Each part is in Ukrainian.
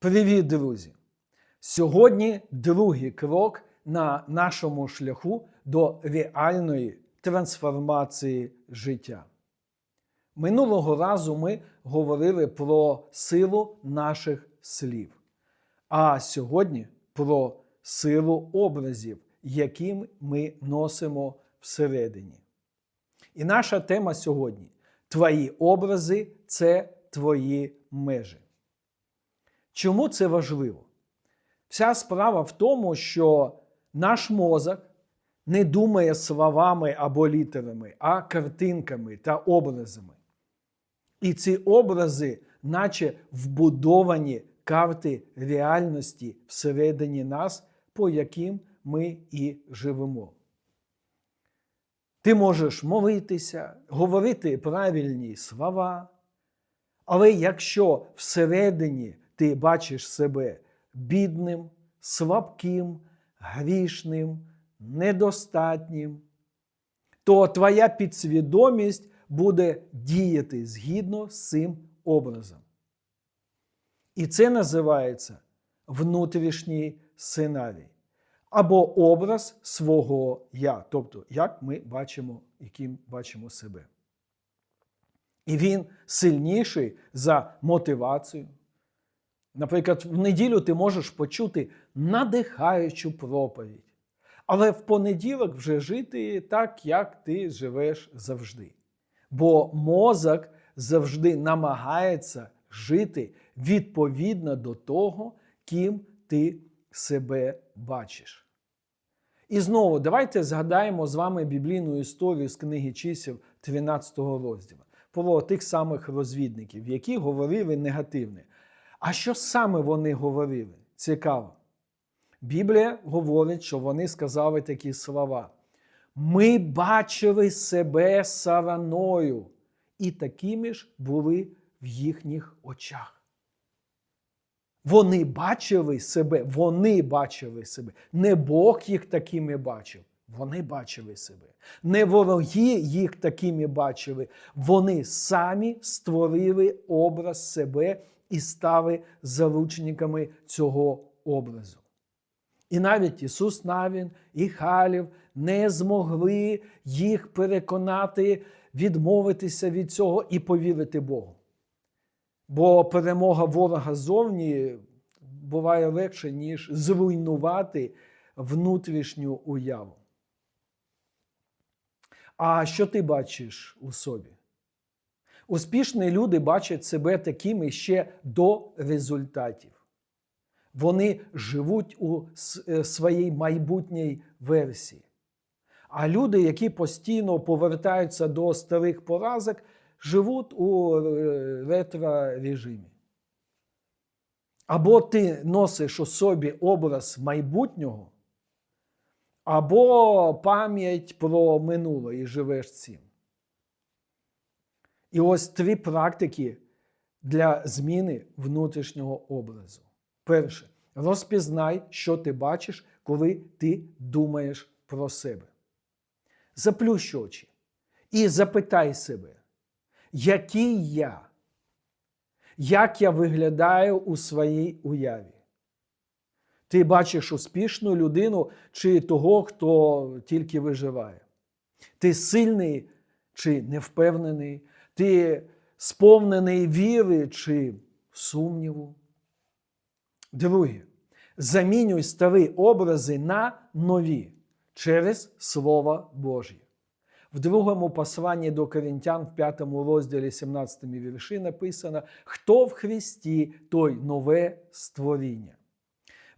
Привіт, друзі! Сьогодні другий крок на нашому шляху до реальної трансформації життя. Минулого разу ми говорили про силу наших слів, а сьогодні про силу образів, які ми носимо всередині. І наша тема сьогодні Твої образи це твої межі. Чому це важливо? Вся справа в тому, що наш мозок не думає словами або літерами, а картинками та образами. І ці образи, наче вбудовані карти реальності всередині нас, по яким ми і живемо. Ти можеш молитися, говорити правильні слова, але якщо всередині ти бачиш себе бідним, слабким, грішним, недостатнім, то твоя підсвідомість буде діяти згідно з цим образом. І це називається внутрішній сценарій або образ свого я, тобто як ми бачимо, яким бачимо себе. І він сильніший за мотивацію. Наприклад, в неділю ти можеш почути надихаючу проповідь, але в понеділок вже жити так, як ти живеш завжди. Бо мозок завжди намагається жити відповідно до того, ким ти себе бачиш. І знову давайте згадаємо з вами біблійну історію з книги чисел 13 розділу про тих самих розвідників, які говорили негативне. А що саме вони говорили? Цікаво. Біблія говорить, що вони сказали такі слова. Ми бачили себе сараною, і такими ж були в їхніх очах. Вони бачили себе, вони бачили себе. Не Бог їх такими бачив. Вони бачили себе. Не вороги їх такими бачили. Вони самі створили образ себе і стали заручниками цього образу. І навіть Ісус Навін і Халів не змогли їх переконати, відмовитися від цього і повірити Богу. Бо перемога ворога зовні буває легше, ніж зруйнувати внутрішню уяву. А що ти бачиш у собі? Успішні люди бачать себе такими ще до результатів. Вони живуть у своїй майбутній версії. А люди, які постійно повертаються до старих поразок, живуть у ретро-режимі. Або ти носиш у собі образ майбутнього, або пам'ять про минуле і живеш цим. І ось три практики для зміни внутрішнього образу. Перше, розпізнай, що ти бачиш, коли ти думаєш про себе. Заплющ очі і запитай себе, який я, як я виглядаю у своїй уяві. Ти бачиш успішну людину чи того, хто тільки виживає. Ти сильний чи невпевнений, ти сповнений віри чи сумніву. Друге, замінюй старі образи на нові через Слово Божє. В другому посланні до Коринтян, в п'ятому розділі 17 вірші написано: Хто в Христі, той нове створіння.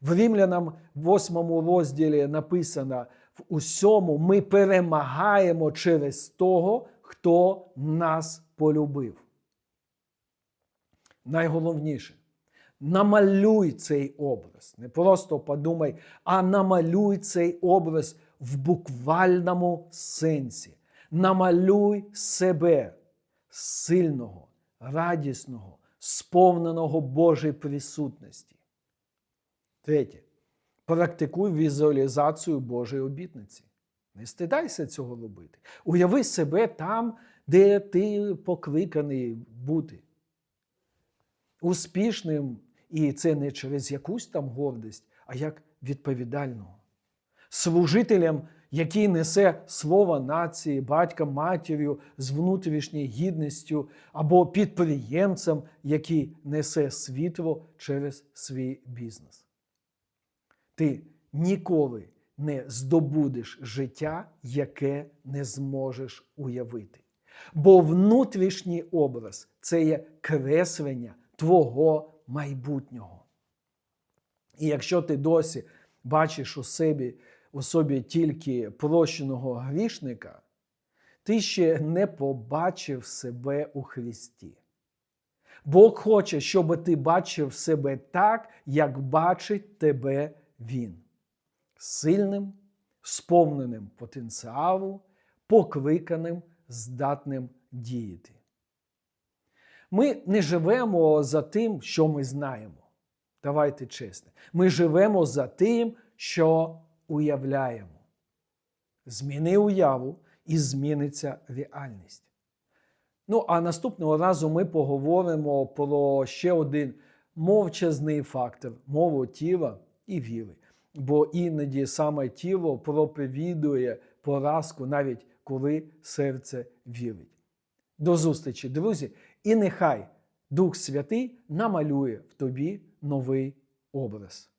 В Римлянам, в 8 розділі написано: в усьому ми перемагаємо через того, хто нас полюбив. Найголовніше намалюй цей образ. Не просто подумай, а намалюй цей образ в буквальному сенсі. Намалюй себе сильного, радісного, сповненого Божої присутності. Третє. Практикуй візуалізацію Божої обітниці. Не стидайся цього робити. Уяви себе там, де ти покликаний бути. Успішним І це не через якусь там гордість, а як відповідального. Служителем, який несе слово нації, батьком, матір'ю з внутрішньою гідністю, або підприємцем, який несе світло через свій бізнес. Ти ніколи не здобудеш життя, яке не зможеш уявити. Бо внутрішній образ це є креслення твого майбутнього. І якщо ти досі бачиш у собі, у собі тільки прощеного грішника, ти ще не побачив себе у Христі. Бог хоче, щоб ти бачив себе так, як бачить тебе Він. Сильним, сповненим потенціалу, покликаним, здатним діяти. Ми не живемо за тим, що ми знаємо. Давайте чесно. Ми живемо за тим, що уявляємо. Зміни уяву і зміниться реальність. Ну, а наступного разу ми поговоримо про ще один мовчазний фактор мову тіла і віри. Бо іноді саме тіло проповідує поразку, навіть коли серце вірить. До зустрічі, друзі, і нехай Дух Святий намалює в тобі новий образ.